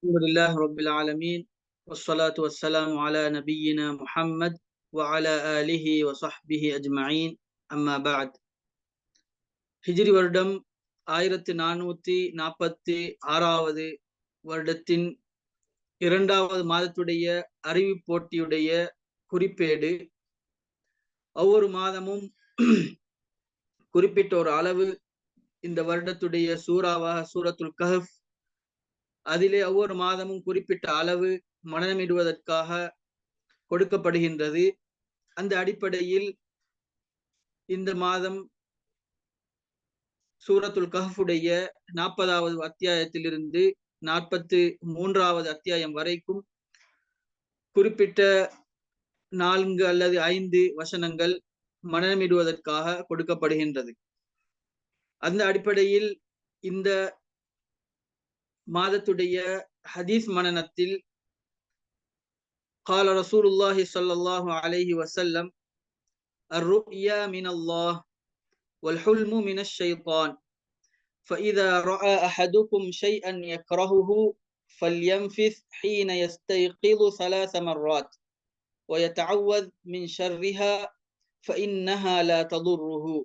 الحمد لله رب العالمين والصلاة والسلام على نبينا محمد وعلى آله وصحبه أجمعين أما بعد ஹிஜ்ரி வருடம் ஆயிரத்தி நானூத்தி நாற்பத்தி ஆறாவது வருடத்தின் இரண்டாவது மாதத்துடைய அறிவு போட்டியுடைய குறிப்பேடு ஒவ்வொரு மாதமும் குறிப்பிட்ட ஒரு அளவு இந்த வருடத்துடைய சூறாவாக சூரத்துல் கஹப் அதிலே ஒவ்வொரு மாதமும் குறிப்பிட்ட அளவு மனமிடுவதற்காக கொடுக்கப்படுகின்றது. அந்த அடிப்படையில் இந்த மாதம் சூரத்துல் கஹஃபுடைய நாற்பதாவது அத்தியாயத்திலிருந்து நாற்பத்து மூன்றாவது அத்தியாயம் வரைக்கும் குறிப்பிட்ட நான்கு அல்லது ஐந்து வசனங்கள் மனமிடுவதற்காக கொடுக்கப்படுகின்றது. அந்த அடிப்படையில் இந்த மாதத்துடைய ஹதீஸ் மனனத்தில் قال رسول الله صلى الله عليه وسلم الرؤيا من الله والحلم من الشيطان فإذا رأى أحدكم شيئا يكرهه فلينفث حين يستيقظ ثلاث مرات ويتعوذ من شرها فإنها لا تضره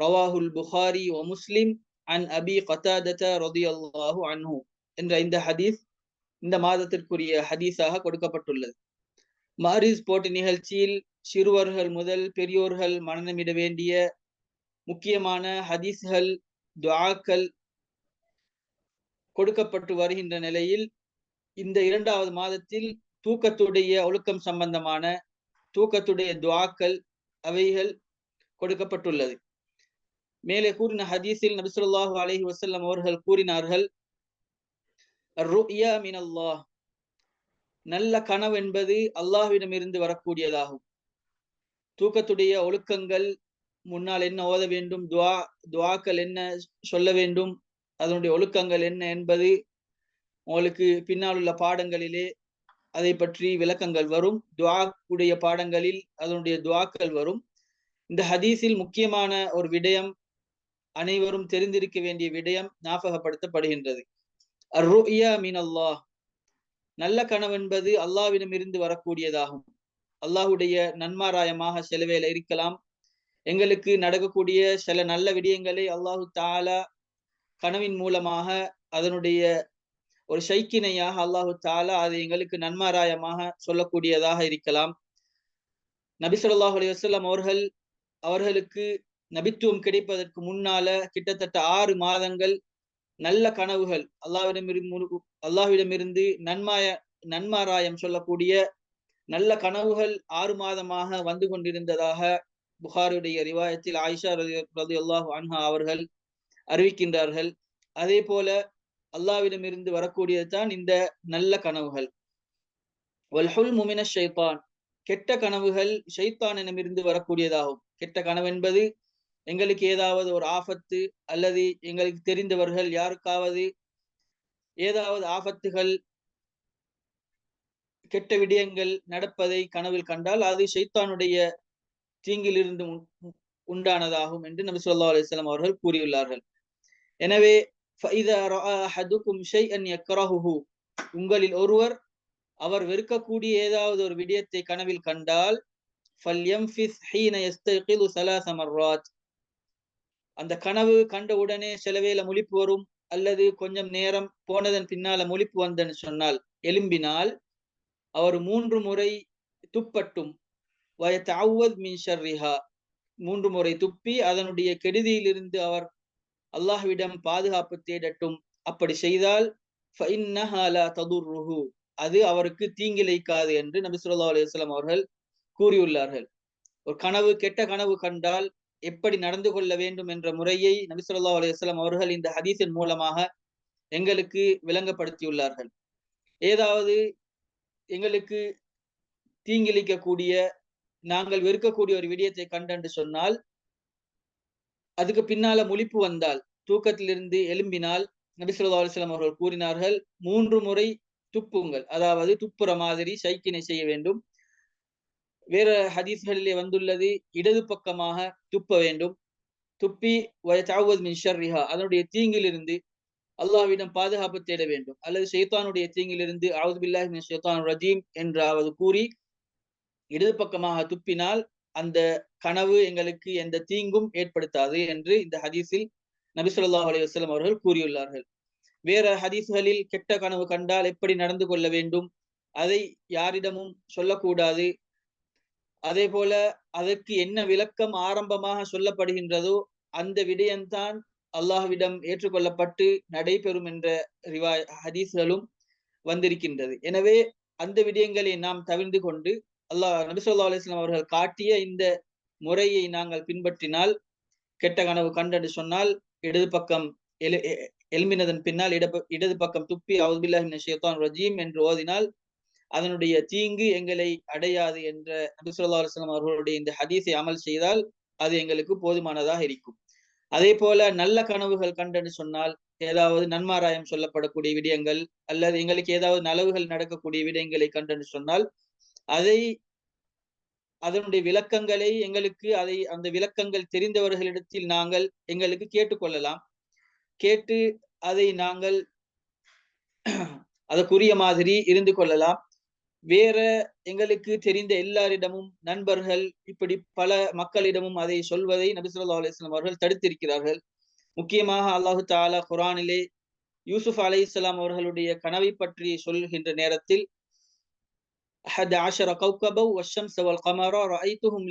رواه البخاري ومسلم அன் அபி கத்தாதத ரதியல்லாஹு அன்ஹு என்ற இந்த ஹதீஸ் இந்த மாதத்திற்குரிய ஹதீஸாக கொடுக்கப்பட்டுள்ளது. மாரிஸ் போட்டி நிகழ்ச்சியில் சிறுவர்கள் முதல் பெரியோர்கள் மனநமிட வேண்டிய முக்கியமான ஹதீஸ்கள் துவாக்கள் கொடுக்கப்பட்டு வருகின்ற நிலையில் இந்த இரண்டாவது மாதத்தில் தூக்கத்துடைய ஒழுக்கம் சம்பந்தமான தூக்கத்துடைய துவாக்கள் அவைகள் கொடுக்கப்பட்டுள்ளது. மேலே கூறின ஹதீஸில் நபிசுல்லாஹு அலஹி வசல்லம் அவர்கள் கூறினார்கள் மினல்லாஹ். நல்ல கனவு என்பது அல்லாஹ்விடமிருந்து வரக்கூடியதாகும். தூக்கத்துடைய ஒழுக்கங்கள் முன்னால் என்ன ஓத வேண்டும் துவா துவாக்கள் என்ன சொல்ல வேண்டும் அதனுடைய ஒழுக்கங்கள் என்ன என்பது உங்களுக்கு பின்னால் உள்ள பாடங்களிலே அதை பற்றி விளக்கங்கள் வரும். துவாக்குடைய உடைய பாடங்களில் அதனுடைய துவாக்கள் வரும். இந்த ஹதீஸில் முக்கியமான ஒரு விடயம் அனைவரும் தெரிந்திருக்க வேண்டிய விடயம் ஞாபகப்படுத்தப்படுகின்றது. அருயா மீன் அல்லாஹ் நல்ல கனவென்பது அல்லாவிடம் இருந்து வரக்கூடியதாகும். அல்லாஹுடைய நன்மாராயமாக செலவேல இருக்கலாம். எங்களுக்கு நடக்கக்கூடிய சில நல்ல விடயங்களை அல்லாஹு தாலா கனவின் மூலமாக அதனுடைய ஒரு சைக்கினையாக அல்லாஹு தாலா அது எங்களுக்கு நன்மாராயமாக சொல்லக்கூடியதாக இருக்கலாம். நபி சொல்லாஹு அலி வசல்லாம் அவர்கள் அவர்களுக்கு நபித்துவம் கிடைப்பதற்கு முன்னால கிட்டத்தட்ட ஆறு மாதங்கள் நல்ல கனவுகள். அல்லாவிடம் அல்லாஹ்விடமிருந்து நன்மாய நன்மாராயம் சொல்லக்கூடிய நல்ல கனவுகள் ஆறு மாதமாக வந்து கொண்டிருந்ததாக புகாருடைய ரிவாயத்தில் ஆயிஷா ரதி அல்லாஹு அன்ஹா அவர்கள் அறிவிக்கின்றார்கள். அதே போல அல்லாவிடமிருந்து வரக்கூடியது தான் இந்த நல்ல கனவுகள். வல்ஹுல் முமின ஷைத்தான். கெட்ட கனவுகள் ஷைத்தானிடமிருந்து வரக்கூடியதாகும். கெட்ட கனவு என்பது எங்களுக்கு ஏதாவது ஒரு ஆபத்து அல்லது எங்களுக்கு தெரிந்தவர்கள் யாருக்காவது ஏதாவது ஆபத்துகள் கெட்ட விடயங்கள் நடப்பதை கனவில் கண்டால் அது ஷைத்தானுடைய தீங்கிலிருந்து உண்டானதாகும் என்று நபி சொல்லா அலிஸ்லாம் அவர்கள் கூறியுள்ளார்கள். எனவே உங்களில் ஒருவர் அவர் வெறுக்கக்கூடிய ஏதாவது ஒரு விடயத்தை கனவில் கண்டால் அந்த கனவு கண்ட உடனே சிலவேல முழிப்பு வரும் அல்லது கொஞ்சம் நேரம் போனதன் பின்னால முழிப்பு வந்தன்னு சொன்னால் எலும்பினால் அவர் மூன்று முறை துப்பட்டும். வயத்தாவத் மின் ஷர்ரிஹா. மூன்று முறை துப்பி அதனுடைய கெடுதியிலிருந்து அவர் அல்லாஹ்விடம் பாதுகாப்பு தேடட்டும். அப்படி செய்தால் ததுர்ருஹு. அது அவருக்கு தீங்கிழைக்காது என்று நபி சொல்லா அலுவலாம் அவர்கள் கூறியுள்ளார்கள். ஒரு கனவு கெட்ட கனவு கண்டால் எப்படி நடந்து கொள்ள வேண்டும் என்ற முறையை நபிசுல்லா அலுவலாம் அவர்கள் இந்த ஹதீஸின் மூலமாக எங்களுக்கு விளங்கப்படுத்தியுள்ளார்கள். ஏதாவது எங்களுக்கு தீங்கிழிக்கக்கூடிய நாங்கள் வெறுக்கக்கூடிய ஒரு விடயத்தை கண்டென்று சொன்னால் அதுக்கு பின்னால முழிப்பு வந்தால் தூக்கத்திலிருந்து எழும்பினால் நபிசுல்லா அலுவலாம் அவர்கள் கூறினார்கள் மூன்று முறை துப்புங்கள். அதாவது துப்புற மாதிரி சைக்கினை செய்ய வேண்டும். வேற ஹதீஸ்களிலே வந்துள்ளது இடது பக்கமாக துப்ப வேண்டும். துப்பி மின் ஷர்ரிஹா அதனுடைய தீங்கிலிருந்து அல்லாஹ்விடம் பாதுகாப்பு தேட வேண்டும். அல்லது ஷைத்தானுடைய தீங்கிலிருந்து அவுது பில்லாஹி ஷைத்தான் ரஜீம் என்றாவது கூறி இடது பக்கமாக துப்பினால் அந்த கனவு எங்களுக்கு எந்த தீங்கும் ஏற்படுத்தாது என்று இந்த ஹதீஸில் நபி சொல்லாஹ் அலி வஸ்லம் அவர்கள் கூறியுள்ளார்கள். வேற ஹதீஸ்களில் கெட்ட கனவு கண்டால் எப்படி நடந்து கொள்ள வேண்டும்? அதை யாரிடமும் சொல்லக்கூடாது. அதே போல அதற்கு என்ன விளக்கம் ஆரம்பமாக சொல்லப்படுகின்றதோ அந்த விடயம்தான் அல்லாஹ்விடம் ஏற்றுக்கொள்ளப்பட்டு நடைபெறும் என்ற ரிவாய் ஹதீஸ்களும் வந்திருக்கின்றது. எனவே அந்த விடயங்களை நாம் தவிர்ந்து கொண்டு அல்லாஹ் நபிசல்லா அலிஸ்லாம் அவர்கள் காட்டிய இந்த முறையை நாங்கள் பின்பற்றினால் கெட்ட கனவு கண்டென்று சொன்னால் இடது பக்கம் எலு எல்மினதன் பின்னால் இட இடது பக்கம் துப்பி அவுதுபில்லாஹின் ஷேத்தான் ரஜீம் என்று ஓதினால் அதனுடைய தீங்கு எங்களை அடையாது என்ற நபிசுல்லா அவர்களுடைய இந்த ஹதீஸை அமல் செய்தால் அது எங்களுக்கு போதுமானதாக இருக்கும். அதே போல நல்ல கனவுகள் கண்டென்று சொன்னால் ஏதாவது நன்மாராயம் சொல்லப்படக்கூடிய விடயங்கள் அல்லது எங்களுக்கு ஏதாவது நலவுகள் நடக்கக்கூடிய விடயங்களை கண்டென்று சொன்னால் அதை அதனுடைய விளக்கங்களை எங்களுக்கு அதை அந்த விளக்கங்கள் தெரிந்தவர்களிடத்தில் நாங்கள் எங்களுக்கு கேட்டுக்கொள்ளலாம் கேட்டு அதை நாங்கள் அதற்குரிய மாதிரி இருந்து கொள்ளலாம். வேற எங்களுக்கு தெரிந்த எல்லாரிடமும் நண்பர்கள் இப்படி பல மக்களிடமும் அதை சொல்வதை நபிசுல்லா அலிஸ்லாம் அவர்கள் தடுத்திருக்கிறார்கள். முக்கியமாக அல்லாஹு தாலா குரானிலே யூசுப் அலை இஸ்லாம் அவர்களுடைய கனவை பற்றி சொல்கின்ற நேரத்தில் ஆஷர கௌகபவ் கமரா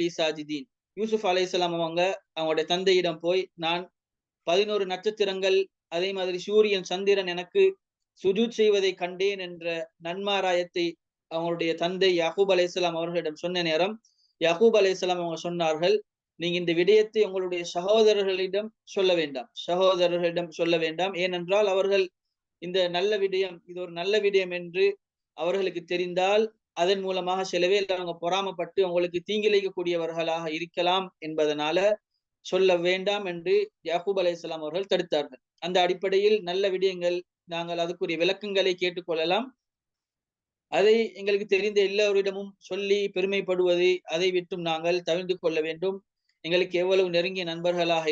லீ சாஜிதீன். யூசுப் அலை இஸ்லாம் அவங்க அவங்களுடைய தந்தையிடம் போய் நான் பதினோரு நட்சத்திரங்கள் அதே மாதிரி சூரியன் சந்திரன் எனக்கு சுஜூத் செய்வதை கண்டேன் என்ற நன்மாராயத்தை அவங்களுடைய தந்தை யாகூப் அலையாம் அவர்களிடம் சொன்ன நேரம் யாகூப் அலையாம் அவங்க சொன்னார்கள் நீங்க இந்த விடயத்தை உங்களுடைய சகோதரர்களிடம் சொல்ல வேண்டாம் சகோதரர்களிடம் சொல்ல வேண்டாம். ஏனென்றால் அவர்கள் இந்த நல்ல விடயம் இது ஒரு நல்ல விடயம் என்று அவர்களுக்கு தெரிந்தால் அதன் மூலமாக சிலவே அவங்க பொறாமப்பட்டு உங்களுக்கு தீங்கிழைக்கக்கூடியவர்களாக இருக்கலாம் என்பதனால சொல்ல வேண்டாம் என்று யாகூப் அலையாம் அவர்கள் தடுத்தார்கள். அந்த அடிப்படையில் நல்ல விடயங்கள் நாங்கள் அதுக்குரிய விளக்கங்களை கேட்டுக்கொள்ளலாம். அதை எங்களுக்கு தெரிந்த எல்லோரிடமும் சொல்லி பெருமைப்படுவது அதை விட்டும் நாங்கள் தவிர்த்து கொள்ள வேண்டும். எங்களுக்கு எவ்வளவு நெருங்கிய நண்பர்களாக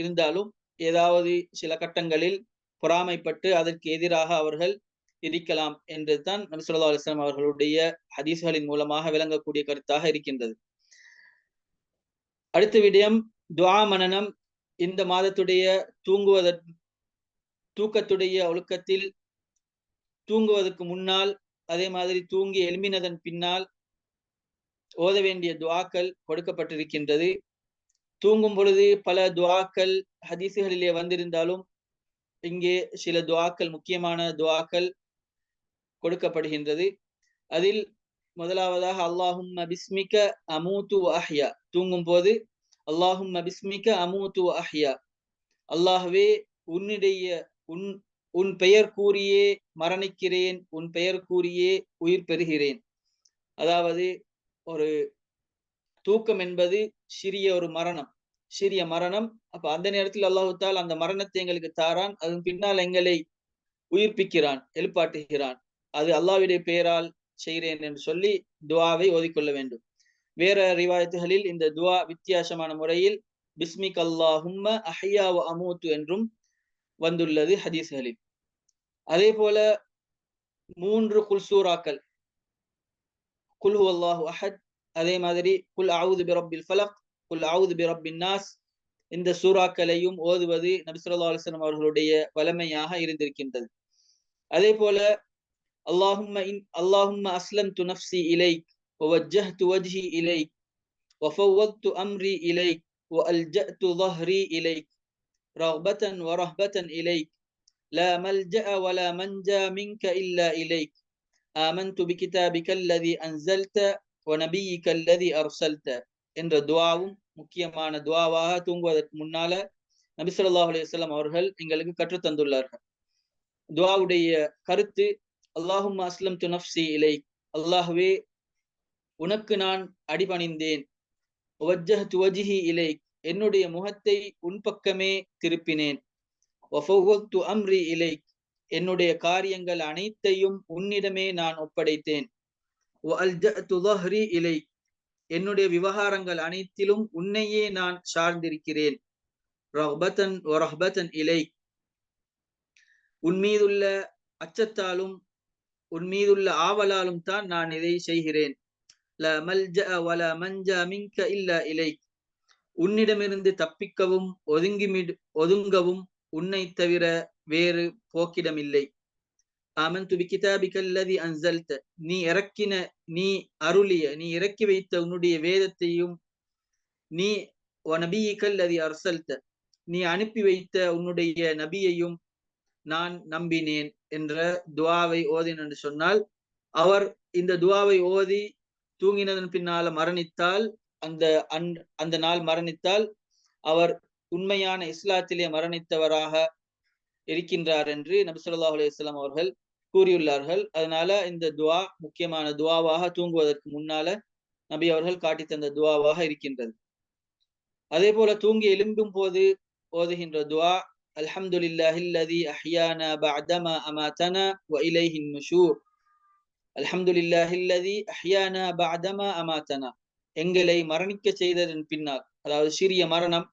இருந்தாலும் ஏதாவது சில கட்டங்களில் பொறாமைப்பட்டு அதற்கு எதிராக அவர்கள் இருக்கலாம் என்று தான் நபிசுல்லா அலிஸ்லாம் அவர்களுடைய ஹதீஸ்களின் மூலமாக விளங்கக்கூடிய கருத்தாக இருக்கின்றது. அடுத்த விடயம் துவா மனனம் இந்த மாதத்துடைய தூங்குவதற் தூக்கத்துடைய ஒழுக்கத்தில் தூங்குவதற்கு முன்னால் அதே மாதிரி தூங்கி எழும்பினதன் பின்னால் ஓத வேண்டிய துவாக்கள் கொடுக்கப்பட்டிருக்கின்றது. தூங்கும் பொழுது பல துவாக்கள் ஹதீசுகளிலே வந்திருந்தாலும் இங்கே சில துவாக்கள் முக்கியமான துவாக்கள் கொடுக்கப்படுகின்றது. அதில் முதலாவதாக அல்லாஹும் பிஸ்மிக்க அமூத்து அஹ்யா. தூங்கும் போது அல்லாஹும் பிஸ்மிக்க அமூத்து அஹ்யா. அல்லாஹ்வே உன்னுடைய உன் உன் பெயர் கூறியே மரணிக்கிறேன் உன் பெயர் கூறியே உயிர் பெறுகிறேன். அதாவது ஒரு தூக்கம் என்பது சிறிய ஒரு மரணம். சிறிய மரணம். அப்ப அந்த நேரத்தில் அல்லாஹுத்தால் அந்த மரணத்தை எங்களுக்கு தாரான் அதன் பின்னால் எங்களை உயிர்ப்பிக்கிறான் எழுப்பாட்டுகிறான். அது அல்லாவுடைய பெயரால் செய்கிறேன் என்று சொல்லி துவாவை ஓதிக்கொள்ள வேண்டும். வேற ரிவாயத்துகளில் இந்த துவா வித்தியாசமான முறையில் பிஸ்மிக் அல்லாஹும்ம அஹ்யா அமூத்து என்றும் வந்துள்ளது ஹதீஸ்களில். அதே போல மூன்று குல்சூராக்கள் குல்ஹு அல்லாஹு அஹத் அதே மாதிரி குல் ஆவுது பிரபில் ஃபலக் குல் ஆவுது பிரபின் நாஸ் இந்த சூறாக்களையும் ஓதுவது நபிசுல்லா அலுவலம் அவர்களுடைய வலிமையாக இருந்திருக்கின்றது அதே போல அல்லாஹும்ம இன் அல்லாஹும்ம அஸ்லம் து நப்சி இலைக் ووجهت وجهي إليك وفوضت أمري إليك وألجأت ظهري إليك رغبة ورهبة إليك لا ملجأ ولا منجا منك إلا إليك آمنت بكتابك الذي أنزلت ونبيك الذي أرسلت என்ற துவாவும் முக்கியமான துவாவாக தூங்குவதற்கு முன்னால நபி சொல்லாஹ் அலையம் அவர்கள் எங்களுக்கு கற்றுத் தந்துள்ளார்கள் துவாவுடைய கருத்து அல்லாஹும் அஸ்லம் து நப்சி இலை அல்லாஹுவே உனக்கு நான் அடிபணிந்தேன் இலை என்னுடைய முகத்தை உன் பக்கமே திருப்பினேன் அம்ரி இலை என்னுடைய காரியங்கள் அனைத்தையும் உன்னிடமே நான் ஒப்படைத்தேன். இலை என்னுடைய விவகாரங்கள் அனைத்திலும் உன்னையே நான் சார்ந்திருக்கிறேன். ரஹ்பத்தன் ரஹ்பத்தன் இலை உன் மீதுள்ள அச்சத்தாலும் உன் மீதுள்ள ஆவலாலும் தான் நான் இதை செய்கிறேன். ல மல்ஜஅ வல மஞ்சா மின்க இல்ல இலை உன்னிடமிருந்து தப்பிக்கவும் ஒதுங்கி ஒதுங்கவும் உன்னை தவிர வேறு போக்கிடமில்லை. ஆமன்து பிகிதாபிக அல்லதி அன்சல்த. நீ இறக்கின நீ அருளிய நீ இறக்கி வைத்த உன்னுடைய வேதத்தையும் நீ நபியிக்கல் அல்லதி அர்சல்த. நீ அனுப்பி வைத்த உன்னுடைய நபியையும் நான் நம்பினேன் என்ற துவாவை ஓதின் என்று சொன்னால் அவர் இந்த துவாவை ஓதி தூங்கினதன் பின்னால மரணித்தால் அந்த அந்த நாள் மரணித்தால் அவர் உண்மையான இஸ்லாத்திலே மரணித்தவராக இருக்கின்றார் என்று நபி சொல்லாஹ் அலுவலாம் அவர்கள் கூறியுள்ளார்கள். அதனால இந்த துவா முக்கியமான துவாவாக தூங்குவதற்கு முன்னால நபி அவர்கள் காட்டி தந்த துவாவாக இருக்கின்றது. அதே போல தூங்கி எழும்பும் போது ஓதுகின்ற துவா அல்ஹம்துலில்லாஹி அல்லதி அஹ்யானா பஅதமா அமாதனா வ இலைஹின் நுஷூர் அல்ஹம்துலில்லாஹி அஹ்யானா பஅதமா அமாதனா எங்களை மரணிக்க செய்ததன் பின்னால் அதாவது சிறிய மரணம்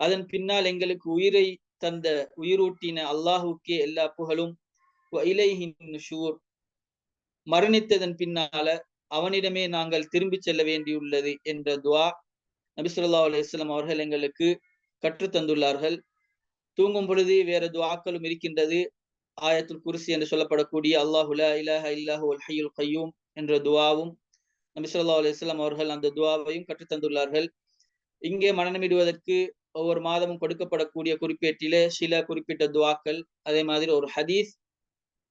அதன் பின்னால் எங்களுக்கு உயிரை தந்த உயிரூட்டின அல்லாஹுக்கே எல்லா புகழும். மரணித்ததன் பின்னால அவனிடமே நாங்கள் திரும்பி செல்ல வேண்டியுள்ளது என்ற துவா நபிசுல்லா அலுவலாம் அவர்கள் எங்களுக்கு கற்று தந்துள்ளார்கள். தூங்கும் பொழுது வேற துவாக்களும் இருக்கின்றது. ஆயத்துல் குருசி என்று சொல்லப்படக்கூடிய அல்லாஹுலா இலஹ இல்லாஹு ஹையுல் கையூம் என்ற துவாவும் நபிசுல்லா அலுவலாம் அவர்கள் அந்த துவாவையும் கற்றுத்தந்துள்ளார்கள் இங்கே மரணமிடுவதற்கு ஒவ்வொரு மாதமும் கொடுக்கப்படக்கூடிய குறிப்பேட்டிலே சில குறிப்பிட்ட துவாக்கள் அதே மாதிரி ஒரு ஹதீஸ்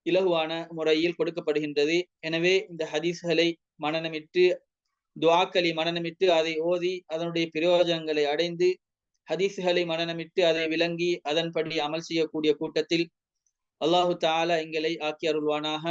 இலகுவான முறையில் கொடுக்கப்படுகின்றது. எனவே இந்த ஹதீஸ்களை மனநமிட்டு துவாக்களை மனநமிட்டு அதை ஓதி அதனுடைய பிரயோஜனங்களை அடைந்து ஹதீஸ்களை மனநமிட்டு அதை விளங்கி அதன்படி அமல் செய்யக்கூடிய கூட்டத்தில் அல்லாஹு தாலா எங்களை ஆக்கி அருள்வானாக.